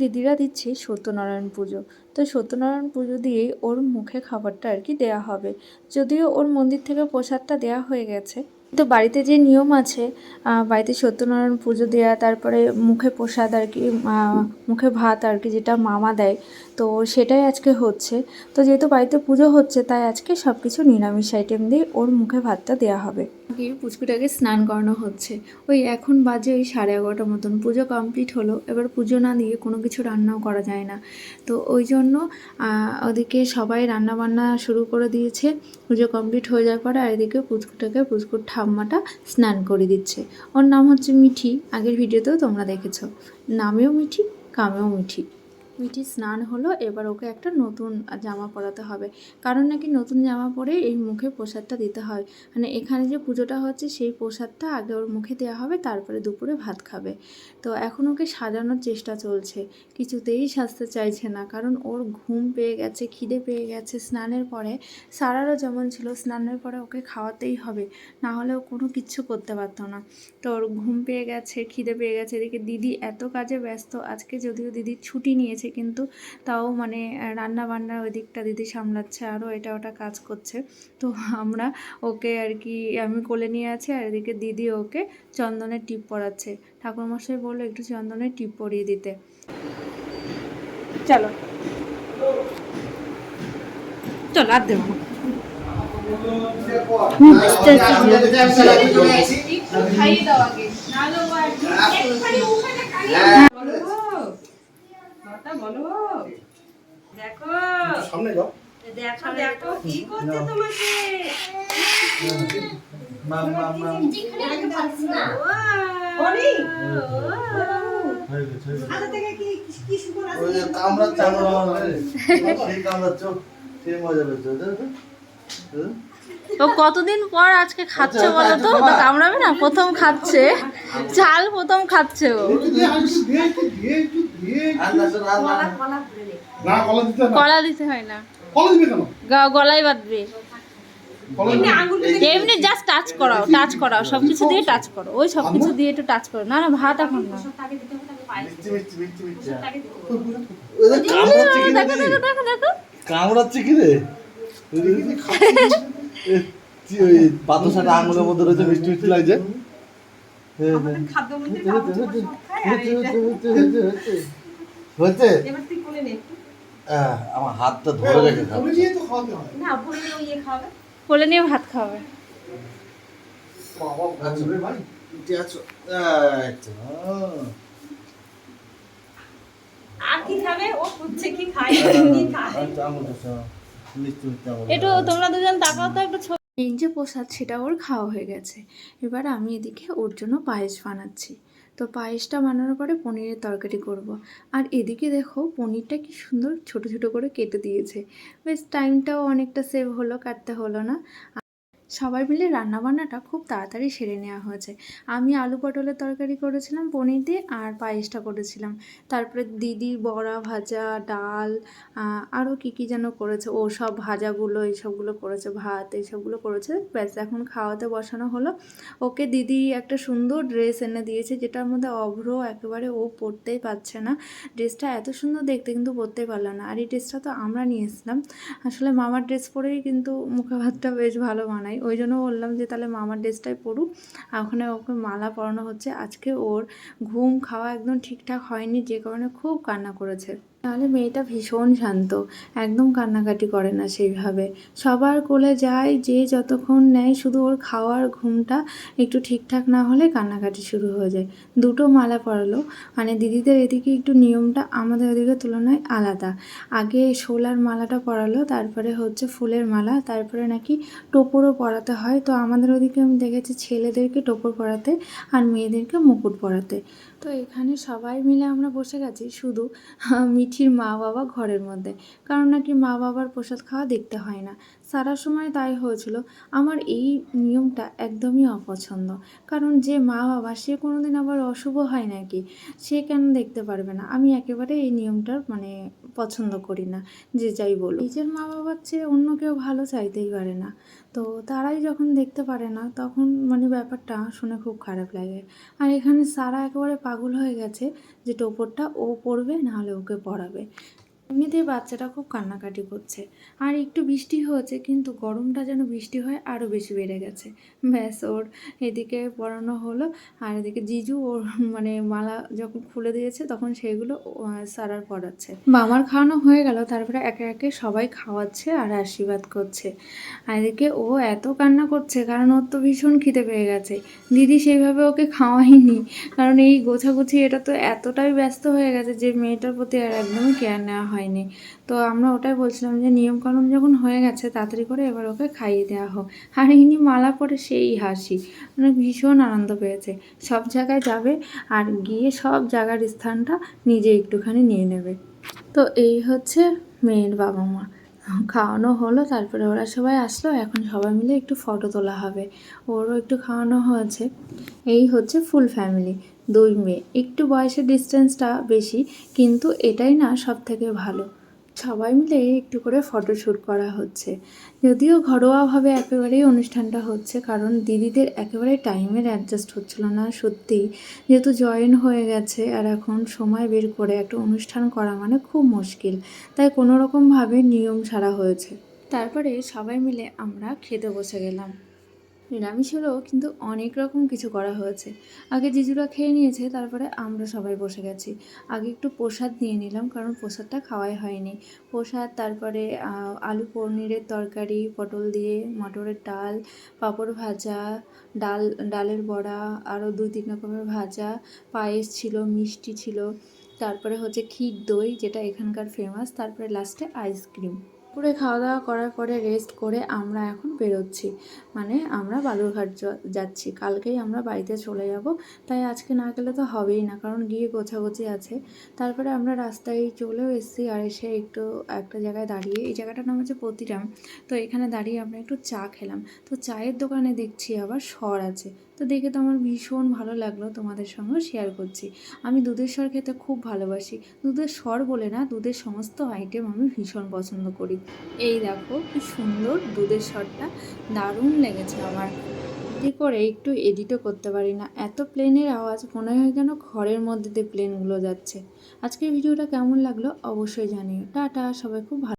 দিদিরা দিচ্ছে সত্যনারায়ণ পুজো। তো সত্যনারায়ণ পুজো দিয়েই ওর মুখে খাবারটা আর কি দেয়া হবে। যদিও ওর মন্দির থেকে প্রসাদটা দেয়া হয়ে গেছে। তো বাড়িতে যে নিয়ম আছে বাড়িতে সত্যনারায়ণ পুজো দেওয়া তারপরে মুখে প্রসাদ আর কি মুখে ভাত আর কি যেটা মামা দেয়, তো সেটাই আজকে হচ্ছে। তো যেহেতু বাড়িতে পুজো হচ্ছে, তাই আজকে সব কিছু নিরামিষ আইটেম দিয়ে ওর মুখে ভাতটা দেওয়া হবে। গিয়ে পুচকুটাকে স্নান করানো হচ্ছে। ওই এখন বাজে ওই সাড়ে এগারোটার মতন। পুজো কমপ্লিট হলো। এবার পুজো না দিয়ে কোনো কিছু রান্নাও করা যায় না। তো ওই জন্য ওদিকে সবাই রান্না বান্না শুরু করে দিয়েছে। পুজো কমপ্লিট হয়ে যাওয়ার পরে আর এদিকে পুচকুটাকে পুচকুর ঠাম্মাটা স্নান করে দিচ্ছে। ওর নাম হচ্ছে মিঠি। আগের ভিডিওতেও তোমরা দেখেছ। নামেও মিঠি, কামেও মিঠি। মিঠি স্নান হলো, এবার ওকে একটা নতুন জামা পরাতে হবে। কারণ নাকি নতুন জামা পরে এই মুখে প্রসাদটা দিতে হয়। মানে এখানে যে পুজোটা হচ্ছে, সেই প্রসাদটা আগে ওর মুখে দেওয়া হবে, তারপরে দুপুরে ভাত খাবে। তো এখন ওকে সাজানোর চেষ্টা চলছে। কিছুতেই সাজতে চাইছে না। কারণ ওর ঘুম পেয়ে গেছে, খিদে পেয়ে গেছে স্নানের পরে। সারারও যেমন ছিল, স্নানের পরে ওকে খাওয়াতেই হবে। না হলে ও কোনো কিচ্ছু করতে পারতো না। তো ওর ঘুম পেয়ে গেছে, খিদে পেয়ে গেছে। এদিকে দিদি এত কাজে ব্যস্ত। আজকে যদিও দিদি ছুটি নিয়েছে কিন্তু তাও মানে রান্না বান্না ওই দিকটা দিদি সামলাচ্ছে আরও এটা ওটা কাজ করছে তো আমরা ওকে আর কি আমি কোলে নিয়ে আছি আর এদিকে দিদি ওকে চন্দনের টিপ পরাচ্ছে ঠাকুরমশাই বলল একটু চন্দনের টিপ পরিয়ে দিতে চলো চলো আর দেবো না। আস্তে আস্তে দিও। দেখো। সামনে যাও। দেখো দেখো কি করছে তোমাকে? বলি কামড়াচ্ছ সেই মজা পেয়েছ ও কতদিন পর আজকে খাচ্ছে আচ্ছা, বলো তো? আচ্ছা, কামড়াবে না? প্রথম খাচ্ছে। চাল প্রথম খাচ্ছে ও। না কলা দিতে না কলা দিতে হয় না। গলায় বাঁধবে। এমনি জাস্ট টাচ করাও টাচ করাও সব কিছু দিয়ে টাচ করো। ওই সব কিছু দিয়ে একটু টাচ করো। না না ভাত এখন না। দেখো দেখো দেখো দেখো। কামড়াচ্ছে কি রে বাতাসাটা আঙুলের মধ্যে রয়েছে মিষ্টি মিষ্টি লাগছে। হ্যাঁ, হ্যাঁ। হয়েছে, নে আহ, আমার হাতটা ধরে রেখে খাচ্ছে। না বলে নে ইয়ে খাবে কোলে নিয়ে ভাত খাবে আচ্ছা। আর কি খাবে? ও খুঁজছে কি খায় কি খায়। একটু তোমরা দুজন তাকাও তো একটু এই যে প্রসাদ সেটা ওর খাওয়া হয়ে গেছে। এবার আমি এদিকে ওর জন্য পায়েস বানাচ্ছি। তো পায়েসটা বানানোর পরে পনিরের তরকারি করব। আর এদিকে দেখো পনিরটা কি সুন্দর ছোট ছোট করে কেটে দিয়েছে। বেশ টাইমটাও অনেকটা সেভ হলো কাটতে হলো না। সবাই মিলে রান্নাবান্নাটা খুব তাড়াতাড়ি সেরে নেওয়া হয়েছে। আমি আলু পটলের তরকারি করেছিলাম, পনির দিয়ে, আর পায়েসটা করেছিলাম। তারপরে দিদি বড়া ভাজা, ডাল আরও কী কী যেন করেছে, ও সব ভাজাগুলো, এইসবগুলো করেছে, ভাত, এইসবগুলো করেছে, ব্যাস এখন খাওয়াতে বসানো হলো। ওকে দিদি একটা সুন্দর ড্রেস এনে দিয়েছে, যেটার মধ্যে অভ্র একেবারে ও পরতেই পারছে না। ড্রেসটা এত সুন্দর দেখতে কিন্তু পরতেই পারল না, আর এই ড্রেসটা তো আমরা নিয়ে এসলাম আসলে মামার ড্রেস পরেই কিন্তু মুখে ভাতটা বেশ ভালো মানায়। ওই জন্য বললাম যে তাহলে মামার ড্রেসটাই পরুক। ওখানে ওকে মালা পরানো হচ্ছে। আজকে ওর ঘুম খাওয়া একদম ঠিকঠাক হয়নি, যে কারণে খুব কান্না করেছে। তাহলে মেয়েটা ভীষণ শান্ত। একদম কান্নাকাটি করে না সেইভাবে। সবার কোলে যায়, যে যতক্ষণ নেয় শুধু ওর খাওয়ার ঘুমটা একটু ঠিকঠাক না হলে কান্নাকাটি শুরু হয়ে যায়। দুটো মালা পরালো। মানে দিদিদের এদিকে একটু নিয়মটা আমাদের ওদিকে তুলনায় আলাদা। আগে শোলার মালাটা পরালো, তারপরে হচ্ছে ফুলের মালা, তারপরে নাকি টোপরও পরাতে হয়। তো আমাদের ওদিকে আমি দেখেছি ছেলেদেরকে টোপর পরাতে আর মেয়েদেরকে মুকুট পরাতে। তো এখানে সবাই মিলে আমরা বসে গেছি। শুধু মিঠির মা বাবা ঘরের মধ্যে। কারণ নাকি মা বাবার প্রসাদ খাওয়া দেখতে হয় না। সারার সময় তাই হয়েছিল। আমার এই নিয়মটা একদমই অপছন্দ। কারণ যে মা বাবা সে কোনো দিন আবার অশুভ হয় নাকি? সে কেন দেখতে পারবে না? আমি একেবারে এই নিয়মটার মানে পছন্দ করি না, যে যাই বলো নিজের মা বাবার চেয়ে অন্য কেউ ভালো চাইতেই পারে না। তো তারাই যখন দেখতে পারে না, তখন মানে ব্যাপারটা শুনে খুব খারাপ লাগে। আর এখানে সারা একেবারে পাগল হয়ে গেছে যে টোপরটা ও পড়বে নাহলে ওকে পড়াবে এমনিতেই বাচ্চাটা খুব কান্নাকাটি করছে। আর একটু বৃষ্টি হয়েছে, কিন্তু গরমটা যেন বৃষ্টি হয় আরও বেশি বেড়ে গেছে। ব্যাস, ওর এদিকে পড়ানো হলো, আর এদিকে জিজু ওর মানে মালা যখন খুলে দিয়েছে, তখন সেইগুলো সারার পড়াচ্ছে। মামার খাওয়ানো হয়ে গেল, তারপরে একে একে সবাই খাওয়াচ্ছে আর আশীর্বাদ করছে। আর এদিকে ও এত কান্না করছে, কারণ ওর তো ভীষণ খিদে পেয়ে গেছে। দিদি সেইভাবে ওকে খাওয়াইনি কারণ এই গোছাগুছি, এটা তো এতটাই ব্যস্ত হয়ে গেছে যে মেয়েটার প্রতি আর একদমই কেয়ার নেওয়া হয়নি। তো আমরা ওটাই বলছিলাম যে নিয়মকানুন যখন হয়ে গেছে তাড়াতাড়ি করে এবার ওকে খাইয়ে দেওয়া হোক। আর ইনি মালা পরে সেই হাসি মানে ভীষণ আনন্দ পেয়েছে। সব জায়গায় যাবে আর গিয়ে সব জায়গার স্থানটা নিজে একটুখানি নিয়ে নেবে। তো এই হচ্ছে মেয়ের বাবা মা খাওয়ানো হলো, তারপরে ওরা সবাই আসলো, এখন সবাই মিলে একটু ফটো তোলা হবে। ওরও একটু খাওয়ানো হয়েছে। এই হচ্ছে ফুল ফ্যামিলি দুই মেয়ে। একটু বয়সের ডিস্টেন্সটা বেশি, কিন্তু এটাই না সব থেকে ভালো। সবাই মিলে একটু করে ফটোশ্যুট করা হচ্ছে। যদিও ঘরোয়াভাবে একেবারেই অনুষ্ঠানটা হচ্ছে, কারণ দিদিদের একেবারে টাইমের অ্যাডজাস্ট হচ্ছিল না, সত্যিই। যেহেতু জয়েন হয়ে গেছে, আর এখন সময় বের করে একটা অনুষ্ঠান করা মানে খুব মুশকিল। তাই কোনো রকমভাবে নিয়ম ছাড়া হয়েছে। তারপরে সবাই মিলে আমরা খেতে বসে গেলাম। নিরামিষ হলেও কিন্তু অনেক রকম কিছু করা হয়েছে। আগে জিজুরা খেয়ে নিয়েছে, তারপরে আমরা সবাই বসে গেছি। আগে একটু প্রসাদ নিয়ে নিলাম, কারণ প্রসাদটা খাওয়াই হয়নি। প্রসাদ, তারপরে আলু পনিরের তরকারি, পটল দিয়ে, মটরের ডাল, পাঁপড় ভাজা, ডাল, ডালের বড়া, আরও দুই তিন রকমের ভাজা, পায়েস ছিল, মিষ্টি ছিল। তারপরে হচ্ছে ক্ষীর দই, যেটা এখানকার ফেমাস তারপরে লাস্টে আইসক্রিম পুরো খাওয়া দাওয়া করার পরে রেস্ট করে আমরা এখন বেরোচ্ছি। মানে আমরা বালুরঘাট যাচ্ছি। কালকেই আমরা বাড়িতে চলে যাব। তাই আজকে না গেলে তো হবেই না, কারণ গিয়ে গোছাগুছি আছে। তারপরে আমরা রাস্তায় চলেও এসেছি আর এসে একটু একটা জায়গায় দাঁড়িয়ে, এই জায়গাটার নাম হচ্ছে প্রতিরাম। তো এখানে দাঁড়িয়ে আমরা একটু চা খেলাম। তো চায়ের দোকানে দেখছি আবার স্বর আছে। তো দেখে তো আমার ভীষণ ভালো লাগল তোমাদের সঙ্গে শেয়ার করছি। আমি দুধের স্বর খেতে খুব ভালোবাসি। দুধের স্বর বলে না, দুধের সমস্ত আইটেম আমি ভীষণ পছন্দ করি। এই দেখো কি সুন্দর দুধের স্বরটা দারুণ লেগেছে আমার। কী করে একটু এডিটও করতে পারি না? এত প্লেনের আওয়াজ, মনে হয় যেন ঘরের মধ্যে দিয়ে প্লেনগুলো যাচ্ছে। আজকের ভিডিওটা কেমন লাগল অবশ্যই জানিও। টাটা, সবাই খুব ভালো